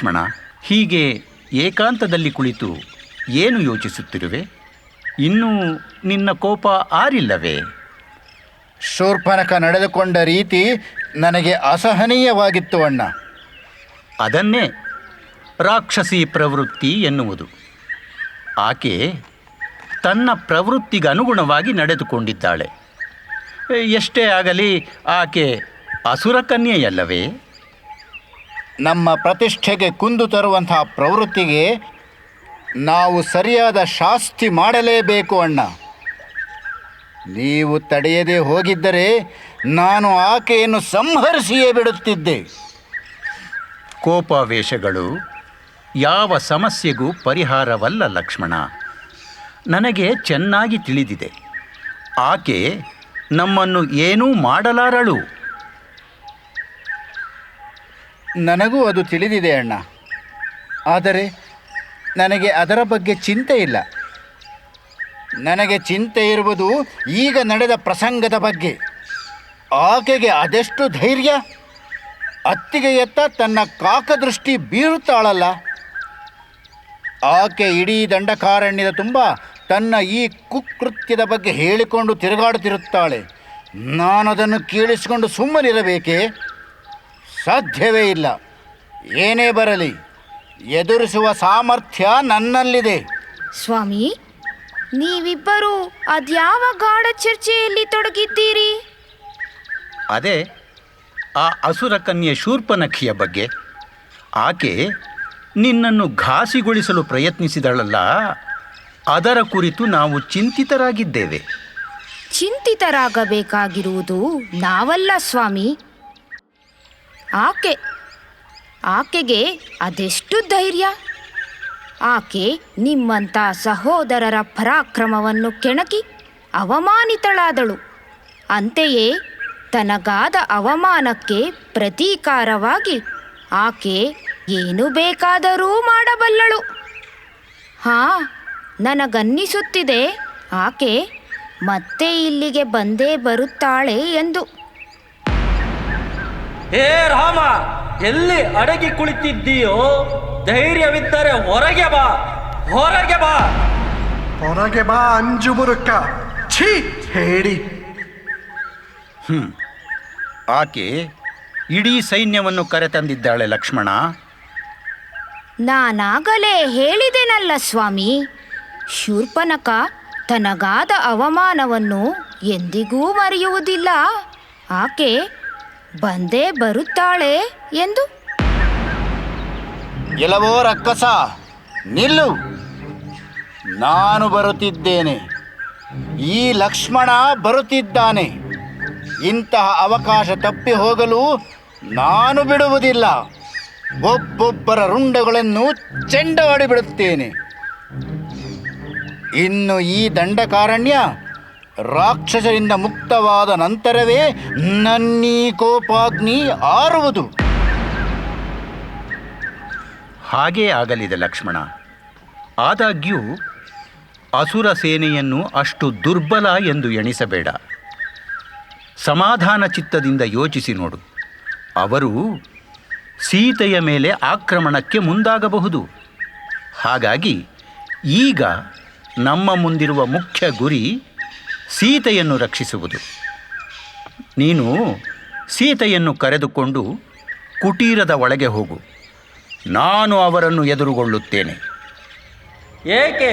ಲಕ್ಷ್ಮಣ ಹೀಗೆ ಏಕಾಂತದಲ್ಲಿ ಕುಳಿತು ಏನು ಯೋಚಿಸುತ್ತಿರುವೆ? ಇನ್ನೂ ನಿನ್ನ ಕೋಪ ಆರಿಲ್ಲವೇ? ಶೂರ್ಪನಕ ನಡೆದುಕೊಂಡ ರೀತಿ ನನಗೆ ಅಸಹನೀಯವಾಗಿತ್ತು ಅಣ್ಣ. ಅದನ್ನೇ ರಾಕ್ಷಸಿ ಪ್ರವೃತ್ತಿ ಎನ್ನುವುದು. ಆಕೆ ತನ್ನ ಪ್ರವೃತ್ತಿಗನುಗುಣವಾಗಿ ನಡೆದುಕೊಂಡಿದ್ದಾಳೆ. ಎಷ್ಟೇ ಆಗಲಿ ಆಕೆ ಅಸುರ ಕನ್ಯೆಯಲ್ಲವೇ ನಮ್ಮ ಪ್ರತಿಷ್ಠೆಗೆ ಕುಂದು ತರುವಂತಹ ಪ್ರವೃತ್ತಿಗೆ ನಾವು ಸರಿಯಾದ ಶಾಸ್ತಿ ಮಾಡಲೇಬೇಕು, ಅಣ್ಣ. ನೀವು ತಡೆಯದೆ ಹೋಗಿದ್ದರೆ ನಾನು ಆಕೆಯನ್ನು ಸಂಹರಿಸಿಯೇ ಬಿಡುತ್ತಿದ್ದೆ. ಕೋಪಾವೇಶಗಳು ಯಾವ ಸಮಸ್ಯೆಗೂ ಪರಿಹಾರವಲ್ಲ, ಲಕ್ಷ್ಮಣ. ನನಗೆ ಚೆನ್ನಾಗಿ ತಿಳಿದಿದೆ. ಆಕೆ ನಮ್ಮನ್ನು ಏನೂ ಮಾಡಲಾರಳು. ನನಗೂ ಅದು ತಿಳಿದಿದೆ ಅಣ್ಣ. ಆದರೆ ನನಗೆ ಅದರ ಬಗ್ಗೆ ಚಿಂತೆ ಇಲ್ಲ. ನನಗೆ ಚಿಂತೆ ಇರುವುದು ಈಗ ನಡೆದ ಪ್ರಸಂಗದ ಬಗ್ಗೆ. ಆಕೆಗೆ ಅದೆಷ್ಟು ಧೈರ್ಯ? ಅತ್ತಿಗೆ ಎತ್ತ ತನ್ನ ಕಾಕದೃಷ್ಟಿ ಬೀರುತ್ತಾಳಲ್ಲ. ಆಕೆ ಇಡೀ ದಂಡಕಾರಣ್ಯದ ತುಂಬ ತನ್ನ ಈ ಕುಕೃತ್ಯದ ಬಗ್ಗೆ ಹೇಳಿಕೊಂಡು ತಿರುಗಾಡುತ್ತಿರುತ್ತಾಳೆ. ನಾನದನ್ನು ಕೇಳಿಸಿಕೊಂಡು ಸುಮ್ಮನಿರಬೇಕೇ? ಸಾಧ್ಯವೇ ಇಲ್ಲ. ಏನೇ ಬರಲಿ ಎದುರಿಸುವ ಸಾಮರ್ಥ್ಯ ನನ್ನಲ್ಲಿದೆ. ಸ್ವಾಮಿ ನೀವಿಬ್ಬರು ಅದ್ಯಾವ ಗಾಢ ಚರ್ಚೆಯಲ್ಲಿ ತೊಡಗಿದ್ದೀರಿ? ಅದೇ ಆ ಅಸುರ ಕನ್ಯೆ ಶೂರ್ಪನಖಿಯ ಬಗ್ಗೆ. ಆಕೆ ನಿನ್ನನ್ನು ಘಾಸಿಗೊಳಿಸಲು ಪ್ರಯತ್ನಿಸಿದಳಲ್ಲ ಅದರ ಕುರಿತು ನಾವು ಚಿಂತಿತರಾಗಿದ್ದೇವೆ. ಚಿಂತಿತರಾಗಬೇಕಾಗಿರುವುದು ನಾವಲ್ಲ ಸ್ವಾಮಿ. ಆಕೆ, ಆಕೆಗೆ ಅದೆಷ್ಟು ಧೈರ್ಯ? ಆಕೆ ನಿಮ್ಮಂಥ ಸಹೋದರರ ಪರಾಕ್ರಮವನ್ನು ಕೆಣಕಿ ಅವಮಾನಿತಳಾದಳು. ಅಂತೆಯೇ ತನಗಾದ ಅವಮಾನಕ್ಕೆ ಪ್ರತೀಕಾರವಾಗಿ ಆಕೆ ಏನು ಬೇಕಾದರೂ ಮಾಡಬಲ್ಲಳು. ಹಾ, ನನಗನ್ನಿಸುತ್ತಿದೆ, ಆಕೆ ಮತ್ತೆ ಇಲ್ಲಿಗೆ ಬಂದೇ ಬರುತ್ತಾಳೆ ಎಂದು. ಹೇ ರಾಮ ಎಲ್ಲಿ ಅಡಗಿ ಕುಳಿತಿದ್ದೀಯೋ ಧೈರ್ಯವಿದ್ದರೆ ಹೊರಗೆ ಬಾ ಹೊರಗೆ ಬಾ. ಹೊರಗೆ ಬಾ ಅಂಜು ಬುರುಕ. ಛೀ ಹೇಳಿ. ಆಕೆ ಇಡೀ ಸೈನ್ಯವನ್ನು ಕರೆತಂದಿದ್ದಾಳೆ ಲಕ್ಷ್ಮಣ. ನಾನಾಗಲೇ ಹೇಳಿದೆನಲ್ಲ ಸ್ವಾಮಿ ಶೂರ್ಪನಕ ತನಗಾದ ಅವಮಾನವನ್ನು ಎಂದಿಗೂ ಮರೆಯುವುದಿಲ್ಲ. ಆಕೆ ಬಂದೇ ಬರುತ್ತಾಳೆ ಎಂದು. ಎಲವೋ ರಕ್ಕಸ, ನಿಲ್ಲು. ನಾನು ಬರುತ್ತಿದ್ದೇನೆ. ಈ ಲಕ್ಷ್ಮಣ ಬರುತ್ತಿದ್ದಾನೆ. ಇಂತಹ ಅವಕಾಶ ತಪ್ಪಿ ಹೋಗಲು ನಾನು ಬಿಡುವುದಿಲ್ಲ. ಒಬ್ಬೊಬ್ಬರ ರುಂಡಗಳನ್ನು ಚೆಂಡಾಡಿ ಬಿಡುತ್ತೇನೆ. ಇನ್ನು ಈ ದಂಡಕಾರಣ್ಯ ರಾಕ್ಷಸರಿಂದ ಮುಕ್ತವಾದ ನಂತರವೇ ನನ್ನೀ ಕೋಪಾಗ್ನಿ ಆರುವುದು. ಹಾಗೇ ಆಗಲಿದೆ ಲಕ್ಷ್ಮಣ. ಆದಾಗ್ಯೂ ಅಸುರ ಸೇನೆಯನ್ನು ಅಷ್ಟು ದುರ್ಬಲ ಎಂದು ಎಣಿಸಬೇಡ. ಸಮಾಧಾನ ಚಿತ್ತದಿಂದ ಯೋಚಿಸಿ ನೋಡು. ಅವರು ಸೀತೆಯ ಮೇಲೆ ಆಕ್ರಮಣಕ್ಕೆ ಮುಂದಾಗಬಹುದು. ಹಾಗಾಗಿ ಈಗ ನಮ್ಮ ಮುಂದಿರುವ ಮುಖ್ಯ ಗುರಿ ಸೀತೆಯನ್ನು ರಕ್ಷಿಸುವುದು. ನೀನು ಸೀತೆಯನ್ನು ಕರೆದುಕೊಂಡು ಕುಟೀರದ ಒಳಗೆ ಹೋಗು. ನಾನು ಅವರನ್ನು ಎದುರುಗೊಳ್ಳುತ್ತೇನೆ. ಏಕೆ?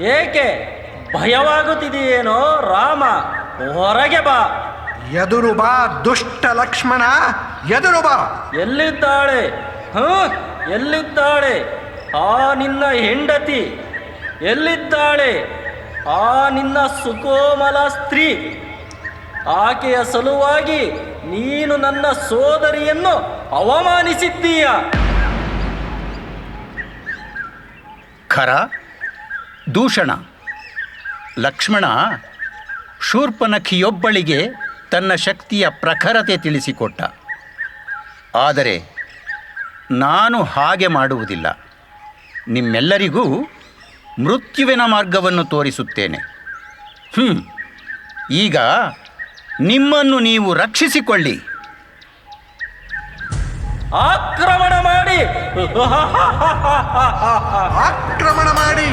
ಏಕೆ? ಭಯವಾಗುತ್ತಿದೆಯೇನೋ? ರಾಮ ಹೊರಗೆ ಬಾ. ಎದುರು ಬಾ ದುಷ್ಟ ಲಕ್ಷ್ಮಣ ಎದುರು ಬಾ. ಎಲ್ಲಿದ್ದಾಳೆ? ಹಾ ಎಲ್ಲಿದ್ದಾಳೆ? ಆ ನಿನ್ನ ಹೆಂಡತಿ ಎಲ್ಲಿದ್ದಾಳೆ? ಆ ನಿನ್ನ ಸುಕೋಮಲ ಸ್ತ್ರೀ, ಆಕೆಯ ಸಲುವಾಗಿ ನೀನು ನನ್ನ ಸೋದರಿಯನ್ನು ಅವಮಾನಿಸಿದ್ದೀಯ? ಖರ, ದೂಷಣ, ಲಕ್ಷ್ಮಣ ಶೂರ್ಪನಖಿಯೊಬ್ಬಳಿಗೆ ತನ್ನ ಶಕ್ತಿಯ ಪ್ರಖರತೆ ತಿಳಿಸಿಕೊಟ್ಟ. ಆದರೆ ನಾನು ಹಾಗೆ ಮಾಡುವುದಿಲ್ಲ. ನಿಮ್ಮೆಲ್ಲರಿಗೂ ಮೃತ್ಯುವಿನ ಮಾರ್ಗವನ್ನು ತೋರಿಸುತ್ತೇನೆ. ಹ್ಞೂ ಈಗ ನಿಮ್ಮನ್ನು ನೀವು ರಕ್ಷಿಸಿಕೊಳ್ಳಿ. ಆಕ್ರಮಣ ಮಾಡಿ. ಆಕ್ರಮಣ ಮಾಡಿ.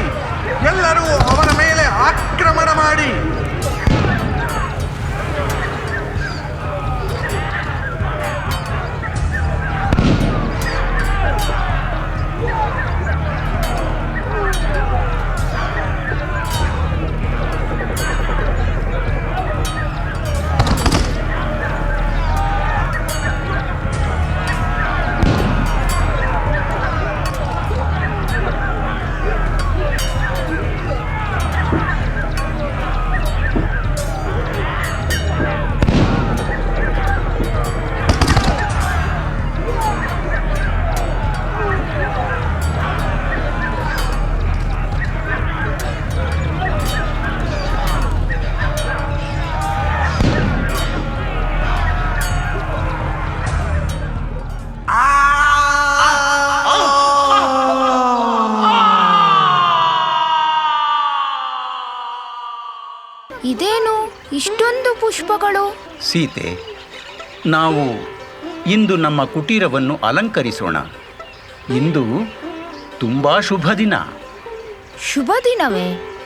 ಎಲ್ಲರೂ ಅವನ ಮೇಲೆ ಆಕ್ರಮಣ ಮಾಡಿ. ಇದೇನು ಇಷ್ಟೊಂದು ಪುಷ್ಪಗಳು? ಸೀತೆ ನಾವು ಇಂದು ನಮ್ಮ ಕುಟೀರವನ್ನು ಅಲಂಕರಿಸೋಣ. ಇಂದು ತುಂಬಾ ಶುಭ ದಿನ. ಶುಭ ದಿನವೇ?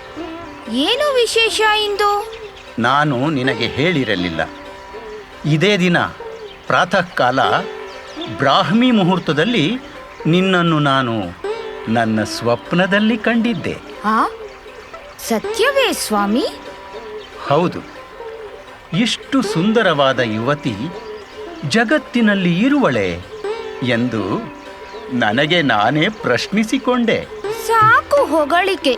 ಏನು ವಿಶೇಷ ಇಂದು? ನಾನು ನಿನಗೆ ಹೇಳಿರಲಿಲ್ಲ. ಇದೇ ದಿನ ಪ್ರಾತಃ ಕಾಲ ಬ್ರಾಹ್ಮಿ ಮುಹೂರ್ತದಲ್ಲಿ ನಿನ್ನನ್ನು ನಾನು ನನ್ನ ಸ್ವಪ್ನದಲ್ಲಿ ಕಂಡಿದ್ದೆ. ಆ? ಸತ್ಯವೇ ಸ್ವಾಮಿ? ಹೌದು. ಇಷ್ಟು ಸುಂದರವಾದ ಯುವತಿ ಜಗತ್ತಿನಲ್ಲಿ ಇರುವಳೆ ಎಂದು ನನಗೆ ನಾನೇ ಪ್ರಶ್ನಿಸಿಕೊಂಡೆ. ಸಾಕು ಹೊಗಳಿಕೆ.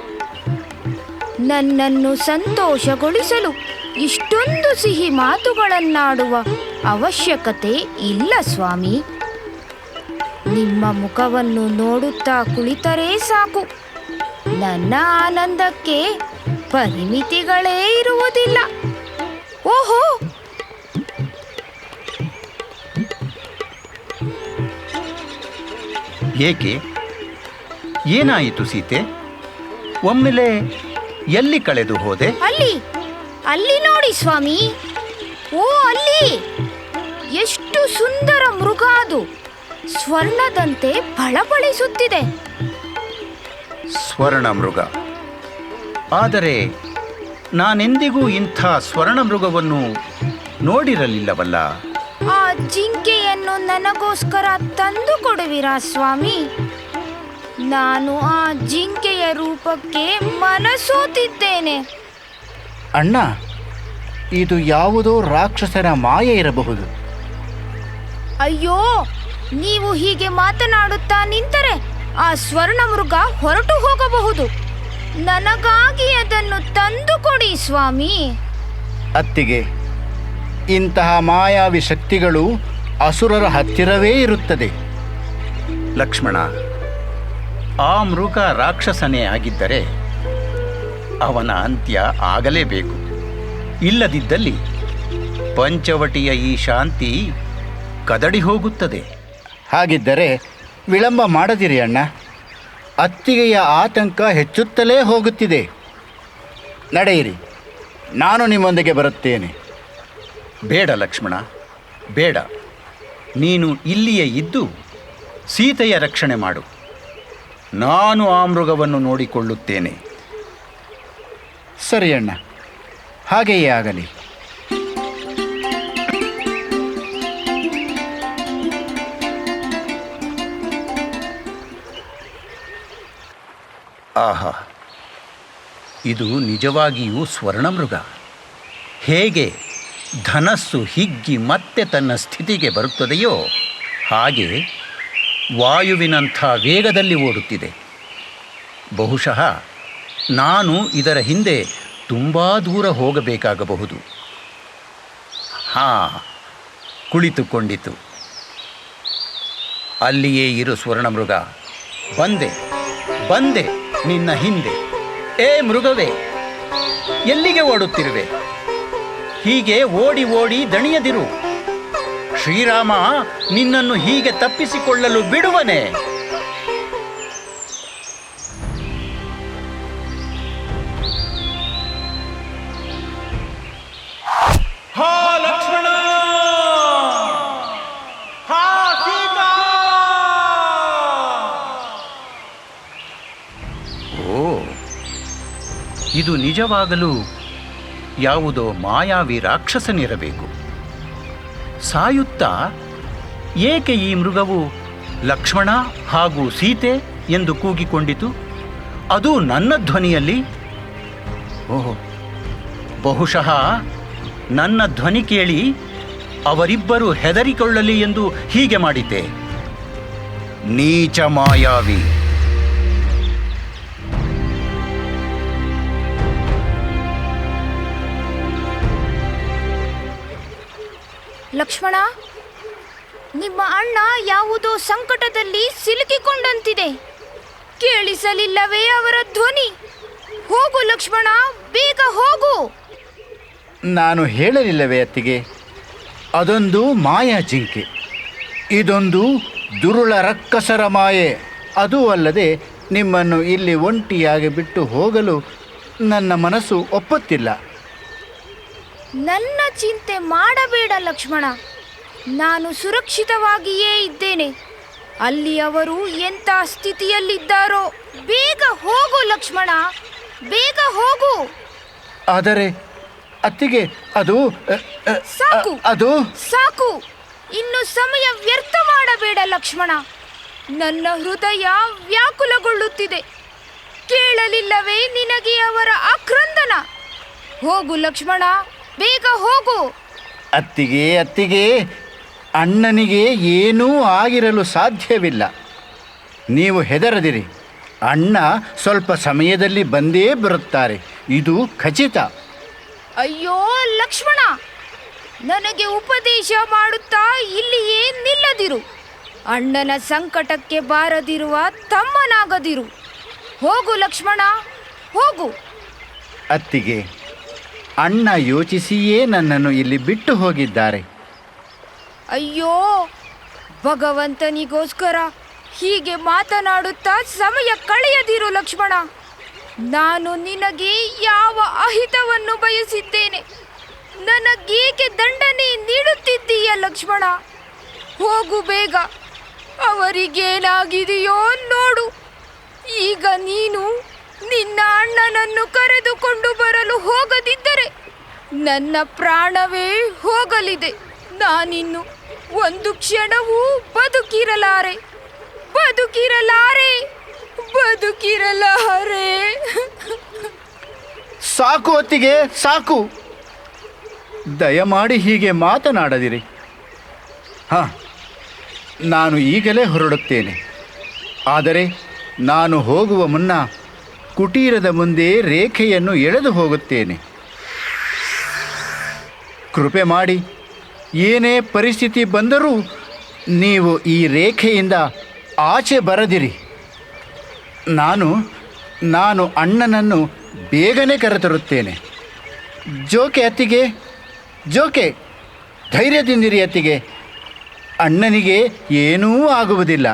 ನನ್ನನ್ನು ಸಂತೋಷಗೊಳಿಸಲು ಇಷ್ಟೊಂದು ಸಿಹಿ ಮಾತುಗಳನ್ನಾಡುವ ಅವಶ್ಯಕತೆ ಇಲ್ಲ ಸ್ವಾಮಿ. ನಿಮ್ಮ ಮುಖವನ್ನು ನೋಡುತ್ತಾ ಕುಳಿತರೇ ಸಾಕು. ನನ್ನ ಆನಂದಕ್ಕೆ ಪರಿಮಿತಿಗಳೇ ಇರುವುದಿಲ್ಲ. ಓಹೋ! ಏಕೆ? ಏನಾಯಿತು ಸೀತೆ? ಒಮ್ಮೆಲೆ ಎಲ್ಲಿ ಕಳೆದು ಹೋದೆ? ಅಲ್ಲಿ ಅಲ್ಲಿ ನೋಡಿ ಸ್ವಾಮಿ. ಓ ಅಲ್ಲಿ! ಎಷ್ಟು ಸುಂದರ ಮೃಗ ಅದು. ಸ್ವರ್ಣದಂತೆ ಫಳಫಳಿಸುತ್ತಿದೆ. ಸ್ವರ್ಣ ಮೃಗ ಆದರೆ ನಾನೆಂದಿಗೂ ಇಂಥ ಸ್ವರ್ಣ ಮೃಗವನ್ನು ನೋಡಿರಲಿಲ್ಲವಲ್ಲ? ಆ ಜಿಂಕೆಯನ್ನು ನನಗೋಸ್ಕರ ತಂದು ಕೊಡುವಿರಾ ಸ್ವಾಮಿ? ನಾನು ಆ ಜಿಂಕೆಯ ರೂಪಕ್ಕೆ ಮನಸೋತಿದ್ದೇನೆ. ಅಣ್ಣ ಇದು ಯಾವುದೋ ರಾಕ್ಷಸರ ಮಾಯೆ ಇರಬಹುದು. ಅಯ್ಯೋ ನೀವು ಹೀಗೆ ಮಾತನಾಡುತ್ತಾ ನಿಂತರೆ ಆ ಸ್ವರ್ಣ ಮೃಗ ಹೊರಟು ಹೋಗಬಹುದು. ನನಗಾಗಿ ಅದನ್ನು ತಂದು ಕೊಡಿ ಸ್ವಾಮಿ. ಅತ್ತಿಗೆ ಇಂತಹ ಮಾಯಾವಿ ಶಕ್ತಿಗಳು ಅಸುರರ ಹತ್ತಿರವೇ ಇರುತ್ತದೆ. ಲಕ್ಷ್ಮಣ ಆ ಮೃಗ ರಾಕ್ಷಸನೇ ಆಗಿದ್ದರೆ ಅವನ ಅಂತ್ಯ ಆಗಲೇಬೇಕು. ಇಲ್ಲದಿದ್ದಲ್ಲಿ ಪಂಚವಟಿಯ ಈ ಶಾಂತಿ ಕದಡಿ ಹೋಗುತ್ತದೆ. ಹಾಗಿದ್ದರೆ ವಿಳಂಬ ಮಾಡದಿರಿ ಅಣ್ಣ. ಅತ್ತಿಗೆಯ ಆತಂಕ ಹೆಚ್ಚುತ್ತಲೇ ಹೋಗುತ್ತಿದೆ. ನಡೆಯಿರಿ, ನಾನು ನಿಮ್ಮೊಂದಿಗೆ ಬರುತ್ತೇನೆ. ಬೇಡ ಲಕ್ಷ್ಮಣ, ಬೇಡ. ನೀನು ಇಲ್ಲಿಯೇ ಇದ್ದು ಸೀತೆಯ ರಕ್ಷಣೆ ಮಾಡು. ನಾನು ಆ ಮೃಗವನ್ನು ನೋಡಿಕೊಳ್ಳುತ್ತೇನೆ. ಸರಿ ಅಣ್ಣ, ಹಾಗೆಯೇ ಆಗಲಿ. ಆಹಾ. ಇದು ನಿಜವಾಗಿಯೂ ಸ್ವರ್ಣಮೃಗ. ಹೇಗೆ ಧನಸ್ಸು ಹಿಗ್ಗಿ ಮತ್ತೆ ತನ್ನ ಸ್ಥಿತಿಗೆ ಬರುತ್ತದೆಯೋ ಹಾಗೆ ವಾಯುವಿನಂಥ ವೇಗದಲ್ಲಿ ಓಡುತ್ತಿದೆ. ಬಹುಶಃ ನಾನು ಇದರ ಹಿಂದೆ ತುಂಬ ದೂರ ಹೋಗಬೇಕಾಗಬಹುದು. ಹಾಂ, ಕುಳಿತುಕೊಂಡಿತು. ಅಲ್ಲಿಯೇ ಇರು ಸ್ವರ್ಣಮೃಗ. ಬಂದೆ ಬಂದೆ. ನಿನ್ನ ಹಿಂದೆ. ಏ ಮೃಗವೇ, ಎಲ್ಲಿಗೆ ಓಡುತ್ತಿರುವೆ? ಹೀಗೆ ಓಡಿ ಓಡಿ ದಣಿಯದಿರು. ಶ್ರೀರಾಮ ನಿನ್ನನ್ನು ಹೀಗೆ ತಪ್ಪಿಸಿಕೊಳ್ಳಲು ಬಿಡುವನೆ. ಇದು ನಿಜವಾಗಲೂ ಯಾವುದೋ ಮಾಯಾವಿ ರಾಕ್ಷಸನಿರಬೇಕು. ಸಾಯುತ್ತಾ ಏಕೆ ಈ ಮೃಗವು ಲಕ್ಷ್ಮಣ ಹಾಗೂ ಸೀತೆ ಎಂದು ಕೂಗಿಕೊಂಡಿತು? ಅದು ನನ್ನ ಧ್ವನಿಯಲ್ಲಿ? ಓಹೋ, ಬಹುಶಃ ನನ್ನ ಧ್ವನಿ ಕೇಳಿ ಅವರಿಬ್ಬರು ಹೆದರಿಕೊಳ್ಳಲಿ ಎಂದು ಹೀಗೆ ಮಾಡಿದ್ದೆ. ನೀಚ ಮಾಯಾವಿ. ಲಕ್ಷ್ಮಣ, ನಿಮ್ಮ ಅಣ್ಣ ಯಾವುದೋ ಸಂಕಟದಲ್ಲಿ ಸಿಲುಕಿಕೊಂಡಂತಿದೆ. ಕೇಳಿಸಲಿಲ್ಲವೇ ಅವರ ಧ್ವನಿ. ಹೋಗು ಲಕ್ಷ್ಮಣ, ಬೇಗ ಹೋಗು. ನಾನು ಹೇಳಲಿಲ್ಲವೇ ಅತ್ತಿಗೆ? ಅದೊಂದು ಮಾಯಾ ಜಿಂಕೆ. ಇದೊಂದು ದುರುಳ ರಕ್ಕಸರ ಮಾಯೆ. ಅದೂ ಅಲ್ಲದೆ ನಿಮ್ಮನ್ನು ಇಲ್ಲಿ ಒಂಟಿಯಾಗಿ ಬಿಟ್ಟು ಹೋಗಲು ನನ್ನ ಮನಸ್ಸು ಒಪ್ಪುತ್ತಿಲ್ಲ. ನನ್ನ ಚಿಂತೆ ಮಾಡಬೇಡ ಲಕ್ಷ್ಮಣ. ನಾನು ಸುರಕ್ಷಿತವಾಗಿಯೇ ಇದ್ದೇನೆ. ಅಲ್ಲಿ ಅವರು ಎಂಥ ಸ್ಥಿತಿಯಲ್ಲಿದ್ದಾರೋ ಬೇಗ ಹೋಗು ಲಕ್ಷ್ಮಣ ಬೇಗ ಹೋಗು. ಆದರೆ ಅತ್ತಿಗೆ ಅದು ಸಾಕು. ಅದು? ಸಾಕು. ಇನ್ನು ಸಮಯ ವ್ಯರ್ಥ ಮಾಡಬೇಡ ಲಕ್ಷ್ಮಣ. ನನ್ನ ಹೃದಯ ವ್ಯಾಕುಲಗೊಳ್ಳುತ್ತಿದೆ. ಕೇಳಲಿಲ್ಲವೇ ನಿನಗೆ ಅವರ ಆಕ್ರಂದನ? ಹೋಗು ಲಕ್ಷ್ಮಣ. ಬೇಗ ಹೋಗು. ಅತ್ತಿಗೆ ಅತ್ತಿಗೆ ಅಣ್ಣನಿಗೆ ಏನೂ ಆಗಿರಲು ಸಾಧ್ಯವಿಲ್ಲ. ನೀವು ಹೆದರದಿರಿ. ಅಣ್ಣ ಸ್ವಲ್ಪ ಸಮಯದಲ್ಲಿ ಬಂದೇ ಬರುತ್ತಾರೆ. ಇದು ಖಚಿತ. ಅಯ್ಯೋ ಲಕ್ಷ್ಮಣ! ನನಗೆ ಉಪದೇಶ ಮಾಡುತ್ತಾ ಇಲ್ಲಿಯೇ ನಿಲ್ಲದಿರು. ಅಣ್ಣನ ಸಂಕಟಕ್ಕೆ ಬಾರದಿರುವ ತಮ್ಮನಾಗದಿರು. ಹೋಗು ಲಕ್ಷ್ಮಣ ಹೋಗು. ಅತ್ತಿಗೆ ಅಣ್ಣ ಯೋಚಿಸಿಯೇ ನನ್ನನ್ನು ಇಲ್ಲಿ ಬಿಟ್ಟು ಹೋಗಿದ್ದಾರೆ. ಅಯ್ಯೋ, ಭಗವಂತನಿಗೋಸ್ಕರ ಹೀಗೆ ಮಾತನಾಡುತ್ತಾ ಸಮಯ ಕಳೆಯದಿರು ಲಕ್ಷ್ಮಣ. ನಾನು ನಿನಗೆ ಯಾವ ಅಹಿತವನ್ನು ಬಯಸಿದ್ದೇನೆ? ನನಗೇಕೆ ದಂಡನೆ ನೀಡುತ್ತಿದ್ದೀಯ ಲಕ್ಷ್ಮಣ? ಹೋಗು ಬೇಗ, ಅವರಿಗೇನಾಗಿದೆಯೋ ನೋಡು. ಈಗ ನೀನು ನಿನ್ನ ಅಣ್ಣನನ್ನು ಕರೆದುಕೊಂಡು ನನ್ನ ಪ್ರಾಣವೇ ಹೋಗಲಿದೆ. ನಾನಿನ್ನು ಒಂದು ಕ್ಷಣವೂ ಬದುಕಿರಲಾರೆ. ಬದುಕಿರಲಾರೆ. ಬದುಕಿರಲಾರೆ. ಸಾಕು ಹೊತ್ತಿಗೆ ಸಾಕು. ದಯಮಾಡಿ ಹೀಗೆ ಮಾತನಾಡದಿರಿ. ಹಾಂ, ನಾನು ಈಗಲೇ ಹೊರಡುತ್ತೇನೆ. ಆದರೆ ನಾನು ಹೋಗುವ ಮುನ್ನ ಕುಟೀರದ ಮುಂದೆ ರೇಖೆಯನ್ನು ಎಳೆದು ಹೋಗುತ್ತೇನೆ. ಕೃಪೆ ಮಾಡಿ. ಏನೇ ಪರಿಸ್ಥಿತಿ ಬಂದರೂ ನೀವು ಈ ರೇಖೆಯಿಂದ ಆಚೆ ಬರದಿರಿ. ನಾನು ನಾನು ಅಣ್ಣನನ್ನು ಬೇಗನೆ ಕರೆತರುತ್ತೇನೆ. ಜೋಕೆ ಅತ್ತಿಗೆ, ಜೋಕೆ, ಧೈರ್ಯದಿಂದಿರಿ ಅತ್ತಿಗೆ. ಅಣ್ಣನಿಗೆ ಏನೂ ಆಗುವುದಿಲ್ಲ.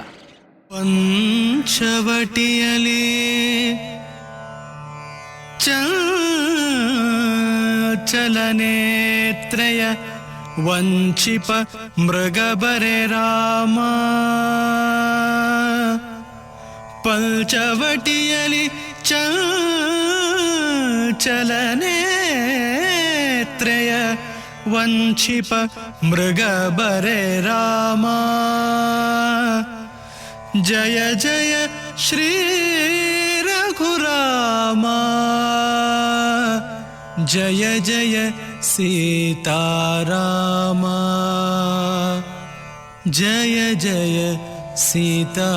ಪಂಚವಟಿಯಲಿ ಚಲನೇತ್ರಯ चञ्चलनेत्रय वञ्चिप मृगबरे राम। पञ्चवटियलि चञ्चलनेत्रय वञ्चिप मृगबरे राम। जय जय श्री श्रीरघुरामा। जय जय सीतारामा। जय जय सीता।